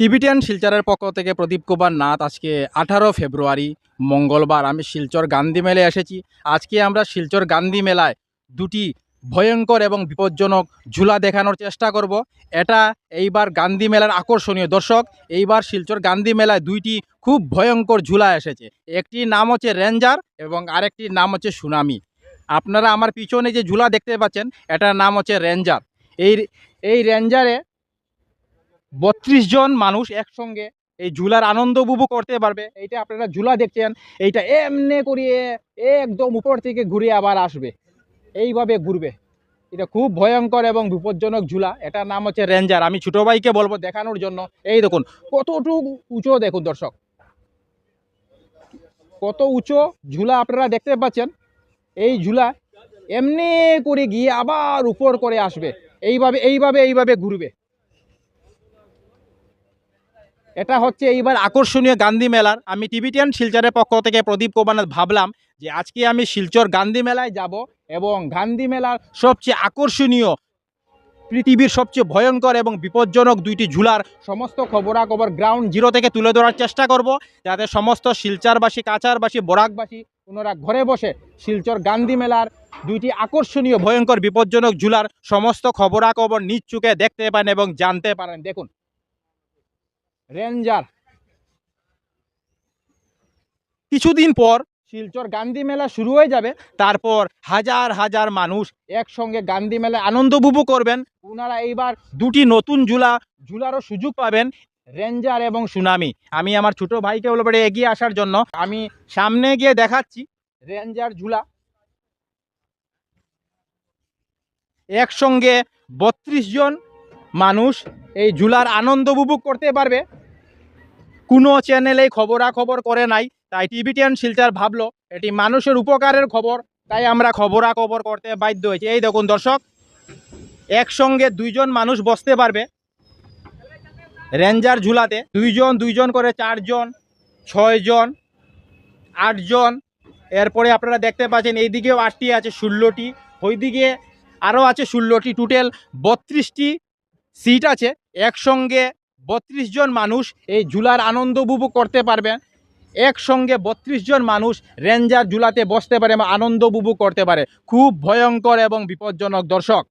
Tibetan শিলচরের পক্ষ থেকে প্রদীপ কুমার নাথ আজকে আঠারো ফেব্রুয়ারি, মঙ্গলবার। আমি শিলচর গান্ধী মেলে এসেছি। আজকে আমরা শিলচর গান্ধী মেলায় দুটি ভয়ঙ্কর এবং বিপজ্জনক ঝুলা দেখানোর চেষ্টা করব। এটা এইবার গান্ধী মেলার আকর্ষণীয়। দর্শক, এইবার শিলচর গান্ধী মেলায় দুইটি খুব ভয়ঙ্কর ঝুলা এসেছে। একটির নাম হচ্ছে রেঞ্জার এবং আরেকটির নাম হচ্ছে সুনামি। আপনারা আমার পিছনে যে ঝুলা দেখতে পাচ্ছেন, এটার নাম হচ্ছে রেঞ্জার। এই এই রেঞ্জারে বত্রিশ জন মানুষ একসঙ্গে এই ঝুলার আনন্দ উপভোগ করতে পারবে। এইটা আপনারা ঝুলা দেখছেন, এইটা এমনি করিয়ে একদম উপর থেকে ঘুরে আবার আসবে। এইভাবে ঘুরবে। এটা খুব ভয়ঙ্কর এবং বিপজ্জনক ঝুলা। এটার নাম হচ্ছে রেঞ্জার। আমি ছোটো ভাইকে বলব দেখানোর জন্য। এই দেখুন, কতটুকু উঁচু দেখুন দর্শক। কত উঁচু ঝুলা আপনারা দেখতে পাচ্ছেন। এই ঝুলা এমনি করে গিয়ে আবার উপর করে আসবে। এইভাবে এইভাবে এইভাবে ঘুরবে। এটা হচ্ছে এইবার আকর্ষণীয় গান্ধী মেলার। আমি টিভিটিয়ান শিলচরের পক্ষ থেকে প্রদীপ কুমার ভাবলাম যে আজকে আমি শিলচর গান্ধী মেলায় যাব এবং গান্ধী মেলার সবচেয়ে আকর্ষণীয় পৃথিবীর সবচেয়ে ভয়ঙ্কর এবং বিপজ্জনক দুইটি ঝুলার সমস্ত খবরাখবর গ্রাউন্ড জিরো থেকে তুলে ধরার চেষ্টা করব, যাতে সমস্ত শিলচারবাসী কাচারবাসী বরাকবাসী ওনারা ঘরে বসে শিলচর গান্ধী মেলার দুইটি আকর্ষণীয়, ভয়ঙ্কর, বিপজ্জনক ঝুলার সমস্ত খবরাখবর নিজ চোখে দেখতে পারেন এবং জানতে পারেন। দেখুন রেঞ্জার কিছুদিন পর শিলচর গান্ধী মেলা শুরু হয়ে যাবে তারপর হাজার হাজার মানুষ একসঙ্গে গান্ধী মেলায় আনন্দ উপভোগ করবেন। ওনারা এইবার দুটি নতুন ঝুলা ঝুলারও সুযোগ পাবেন রেঞ্জার এবং সুনামি আমি আমার ছোট ভাইকে বলব এগিয়ে আসার জন্য। আমি সামনে গিয়ে দেখাচ্ছি রেঞ্জার ঝুলা। একসঙ্গে বত্রিশ জন মানুষ এই ঝুলার আনন্দ উপভোগ করতে পারবে। কোনো চ্যানেলেই খবরাখবর করে নাই, তাই টিভিটিয়ান শিলচার ভাবলো, এটি মানুষের উপকারের খবর, তাই আমরা খবরাখবর করতে বাধ্য হয়েছি। এই দেখুন দর্শক, একসঙ্গে দুইজন মানুষ বসতে পারবে। রেঞ্জার ঝুলাতে দুইজন দুইজন করে চারজন, ছয়জন, আটজন। এরপরে আপনারা দেখতে পাচ্ছেন, এইদিকেও আটটি আছে, ষোলোটি। ওইদিকে আরও আছে ষোলোটি টোটাল বত্রিশটি সিট আছে। একসঙ্গে বত্রিশ জন মানুষ এই ঝুলার আনন্দ উপভোগ করতে পারবেন একসঙ্গে বত্রিশ জন মানুষ রেঞ্জার ঝুলাতে বসতে পারে এবং আনন্দ উপভোগ করতে পারে। খুব ভয়ঙ্কর এবং বিপজ্জনক দর্শক।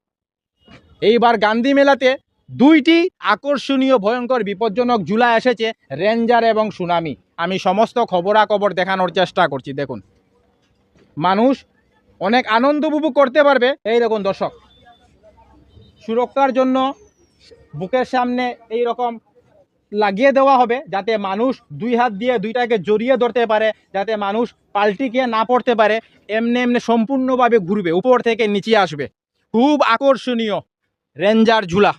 এইবার গান্ধী মেলাতে দুইটি আকর্ষণীয় ভয়ঙ্কর বিপজ্জনক ঝুলা এসেছে, রেঞ্জার এবং সুনামি। আমি সমস্ত খবরাখবর দেখানোর চেষ্টা করছি, দেখুন। মানুষ অনেক আনন্দ উপভোগ করতে পারবে। এই দেখুন দর্শক, সুরক্ষার জন্য বুকের সামনে এই রকম লাগিয়ে দেওয়া হবে যাতে মানুষ দুই হাত দিয়ে দুইটাকে জড়িয়ে ধরতে পারে, যাতে মানুষ পাল্টি গিয়ে না পড়তে পারে, এমনি এমনি সম্পূর্ণভাবে ঘুরবে, উপর থেকে নিচে আসবে। খুব আকর্ষণীয় রেঞ্জার ঝুলা।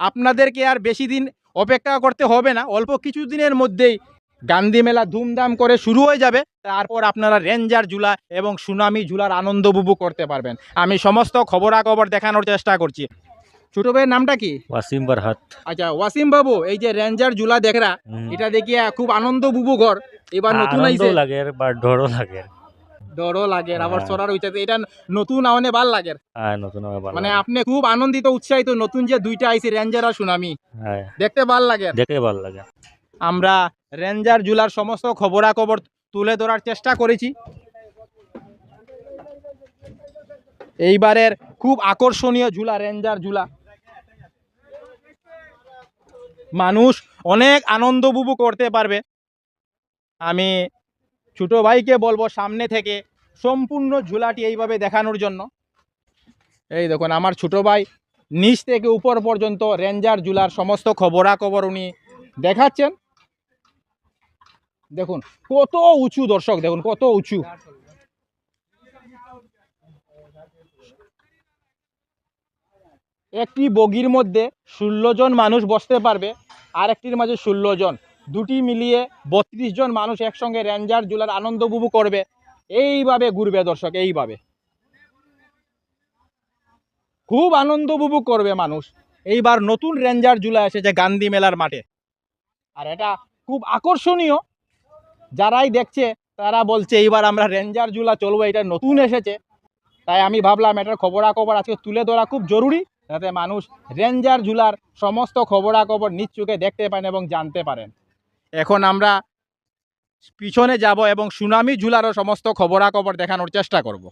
আপনাদেরকে আর বেশি দিন অপেক্ষা করতে হবে না, অল্প কিছু দিনের মধ্যেই গান্ধী মেলা ধুমধাম করে শুরু হয়ে যাবে। তারপর আপনারা রেঞ্জার ঝুলা এবং সুনামি ঝুলার আনন্দ উপভোগ করতে পারবেন। আমি সমস্ত খবরাখবর দেখানোর চেষ্টা করছি। ছোট ভাইয়ের নামটা কি? ওয়াসিম বারহাত। আচ্ছা ওয়াসিম বাবু এই যে রেঞ্জার ঝুলা দেখরা এটা দেখিয়া খুব আনন্দ উপভোগ ঘর এবার নতুন আইছে। লাগে বা ডরও লাগে ডরও লাগে আবার হ্যাঁ। চড়ার হইতেছে। এটা নতুন আওয়ানে ভালো লাগে হ্যাঁ নতুন মানে আপনি খুব আনন্দিত উৎসাহিত নতুন যে দুইটা আইছে রেঞ্জার আর সুনামি। হ্যাঁ। দেখতে ভালো লাগে দেখে ভালো লাগে। আমরা রেঞ্জার জুলার সমস্ত খবরাখবর তুলে ধরার চেষ্টা করেছি। এইবারের খুব আকর্ষণীয় ঝুলা রেঞ্জার ঝুলা মানুষ অনেক আনন্দ উপভোগ করতে পারবে। আমি ছোটো ভাইকে বলব সামনে থেকে সম্পূর্ণ ঝুলাটি এইভাবে দেখানোর জন্য। এই দেখুন, আমার ছোটো ভাই নিচ থেকে উপর পর্যন্ত রেঞ্জার ঝুলার সমস্ত খবরাখবর উনি দেখাচ্ছেন। দেখুন, কত উঁচু দর্শক, দেখুন, কত উঁচু। একটি বগির মধ্যে ষোলো জন মানুষ বসতে পারবে, আর একটির মাঝে ষোলো জন। দুটি মিলিয়ে বত্রিশ জন মানুষ একসঙ্গে রেঞ্জার জুলার আনন্দ উপভোগ করবে। এইভাবে ঘুরবে দর্শক, এইভাবে। খুব আনন্দ উপভোগ করবে মানুষ। এইবার নতুন রেঞ্জার জুলা এসেছে গান্ধী মেলার মাঠে। আর এটা খুব আকর্ষণীয় যারাই দেখছে, তারা বলছে, এইবার আমরা রেঞ্জার জুলা চলবো, এটা নতুন এসেছে। তাই আমি ভাবলাম, এটার খবরাখবর আজকে তুলে ধরা খুব জরুরি, যাতে মানুষ রেঞ্জার ঝুলার সমস্ত খবরাখবর নিজ চোখে দেখতে পারেন এবং জানতে পারেন। এখন আমরা পিছনে যাব এবং সুনামি ঝুলারও সমস্ত খবরাখবর দেখানোর চেষ্টা করব।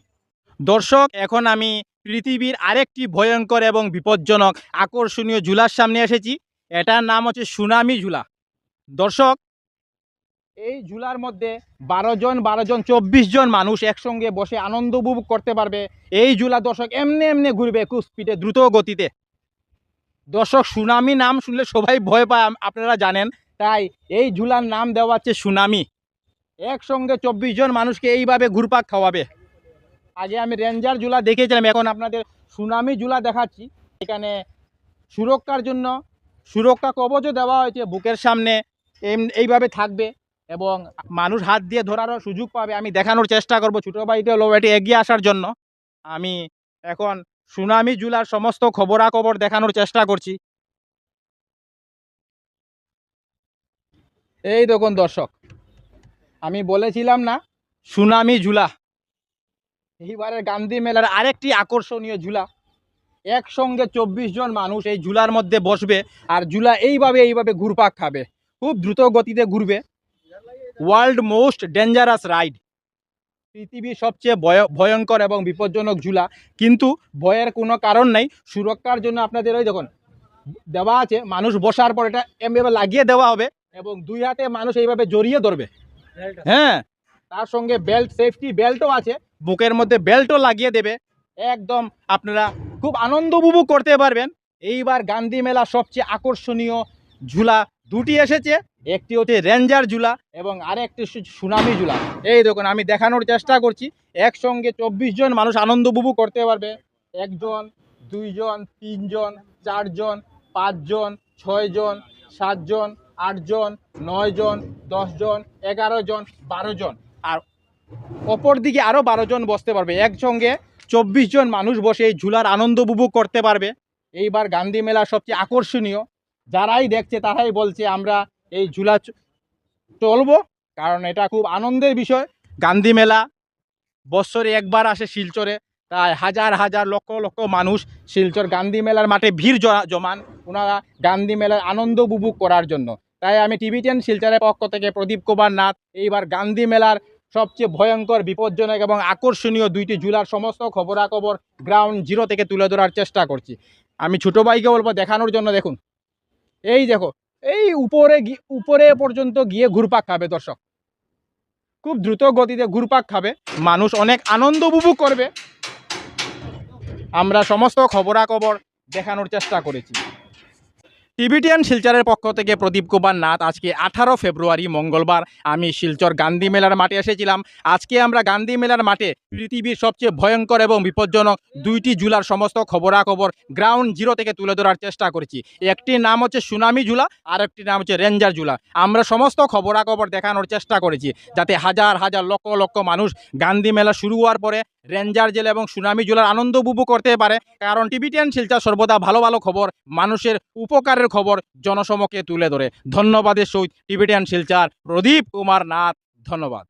দর্শক, এখন আমি পৃথিবীর আরেকটি ভয়ঙ্কর এবং বিপজ্জনক আকর্ষণীয় ঝুলার সামনে এসেছি। এটার নাম হচ্ছে সুনামি ঝুলা দর্শক এই ঝুলার মধ্যে বারো জন বারো জন, চব্বিশ জন মানুষ একসঙ্গে বসে আনন্দ উপভোগ করতে পারবে। এই ঝুলা দর্শক এমনি এমনি ঘুরবে খুব স্পিডে দ্রুত গতিতে। দর্শক, সুনামি নাম শুনলে সবাই ভয় পায় আপনারা জানেন। তাই এই ঝুলার নাম দেওয়া হচ্ছে সুনামি। একসঙ্গে চব্বিশ জন মানুষকে এইভাবে ঘুরপাক খাওয়াবে। আগে আমি রেঞ্জার ঝুলা দেখেছিলাম, এখন আপনাদের সুনামি ঝুলা দেখাচ্ছি। এখানে সুরক্ষার জন্য, সুরক্ষা কবচও দেওয়া হয়েছে বুকের সামনে এইভাবে থাকবে। এবং মানুষ হাত দিয়ে ধরারও সুযোগ পাবে। আমি দেখানোর চেষ্টা করব ছোটো ভাইটা হলো এটি এগিয়ে আসার জন্য। আমি এখন সুনামি ঝুলার সমস্ত খবরাখবর দেখানোর চেষ্টা করছি। এই দেখুন দর্শক, আমি বলেছিলাম না, সুনামি ঝুলা এইবারের গান্ধী মেলার আরেকটি আকর্ষণীয় ঝুলা একসঙ্গে চব্বিশ জন মানুষ এই ঝুলার মধ্যে বসবে, আর ঝুলা এইভাবে এইভাবে ঘুরপাক খাবে। খুব দ্রুত গতিতে ঘুরবে। ওয়ার্ল্ড মোস্ট ডেঞ্জারাস রাইড পৃথিবীর সবচেয়ে ভয়- ভয়ঙ্কর এবং বিপজ্জনক ঝুলা। কিন্তু ভয়ের কোনো কারণ নেই সুরক্ষার জন্য আপনাদের ওই দেখুন দেওয়া আছে মানুষ বসার পর এটা এমভাবে লাগিয়ে দেওয়া হবে এবং দুই হাতে মানুষ এইভাবে জড়িয়ে ধরবে। হ্যাঁ তার সঙ্গে বেল্ট সেফটি বেল্টও আছে বুকের মধ্যে বেল্টও লাগিয়ে দেবে। একদম আপনারা খুব আনন্দ উপভোগ করতে পারবেন। এইবার গান্ধী মেলা সবচেয়ে আকর্ষণীয় ঝুলা দুটি এসেছে, একটি হচ্ছে রেঞ্জার ঝুলা এবং আরেকটি সুনামি ঝুলা এই দেখুন, আমি দেখানোর চেষ্টা করছি, একসঙ্গে চব্বিশ জন মানুষ আনন্দ উপভোগ করতে পারবে। একজন, দুইজন, তিনজন, চারজন, পাঁচজন, ছয়জন, সাতজন, আটজন, নয়জন, দশজন এগারো জন বারো জন আর অপর দিকে আরও বারো জন বসতে পারবে। একসঙ্গে চব্বিশ জন মানুষ বসে এই ঝুলার আনন্দ উপভোগ করতে পারবে। এইবার গান্ধী মেলা সবচেয়ে আকর্ষণীয়। যারাই দেখছে তারাই বলছে আমরা এই ঝুলা চলবো, কারণ এটা খুব আনন্দের বিষয়। গান্ধী মেলা বছরে একবার আসে শিলচরে তাই হাজার হাজার লক্ষ লক্ষ মানুষ শিলচর গান্ধী মেলার মাঠে ভিড় জমান, ওনারা গান্ধী মেলার আনন্দ উপভোগ করার জন্য। তাই আমি টিভি টেন শিলচরের পক্ষ থেকে প্রদীপ কুমার নাথ, এইবার গান্ধী মেলার সবচেয়ে ভয়ঙ্কর, বিপজ্জনক এবং আকর্ষণীয় দুইটি জুলার সমস্ত খবরাখবর গ্রাউন্ড জিরো থেকে তুলে ধরার চেষ্টা করছি। আমি ছোটো ভাইকে বলব দেখানোর জন্য দেখুন। এই দেখো, এই উপরে উপরে পর্যন্ত গিয়ে ঘুরপাক খাবে দর্শক। খুব দ্রুত গতিতে ঘুরপাক খাবে। মানুষ অনেক আনন্দ উপভোগ করবে। আমরা সমস্ত খবরাখবর দেখানোর চেষ্টা করেছি। টিভিটিয়ান শিলচরের পক্ষ থেকে প্রদীপ কুমার নাথ আজকে আঠারো ফেব্রুয়ারি, মঙ্গলবার। আমি শিলচর গান্ধী মেলার মাঠে এসেছিলাম। আজকে আমরা গান্ধী মেলার মাঠে পৃথিবীর সবচেয়ে ভয়ঙ্কর এবং বিপজ্জনক দুইটি ঝুলার সমস্ত খবরাখবর গ্রাউন্ড জিরো থেকে তুলে ধরার চেষ্টা করেছি। একটির নাম হচ্ছে সুনামি ঝুলা আর একটির নাম হচ্ছে রেঞ্জার ঝুলা আমরা সমস্ত খবরাখবর দেখানোর চেষ্টা করেছি, যাতে হাজার হাজার লক্ষ লক্ষ মানুষ গান্ধী মেলা শুরু হওয়ার পরে রেঞ্জার জেলা এবং সুনামি জেলার আনন্দ উপভোগ করতে পারে। কারণ টিভিটিয়ান শিলচর সর্বদা ভালো ভালো খবর মানুষের উপকারের খবর জনসমক্ষে তুলে ধরে। ধন্যবাদের সহিত টিভিটিয়ান শিলচর প্রদীপ কুমার নাথ ধন্যবাদ।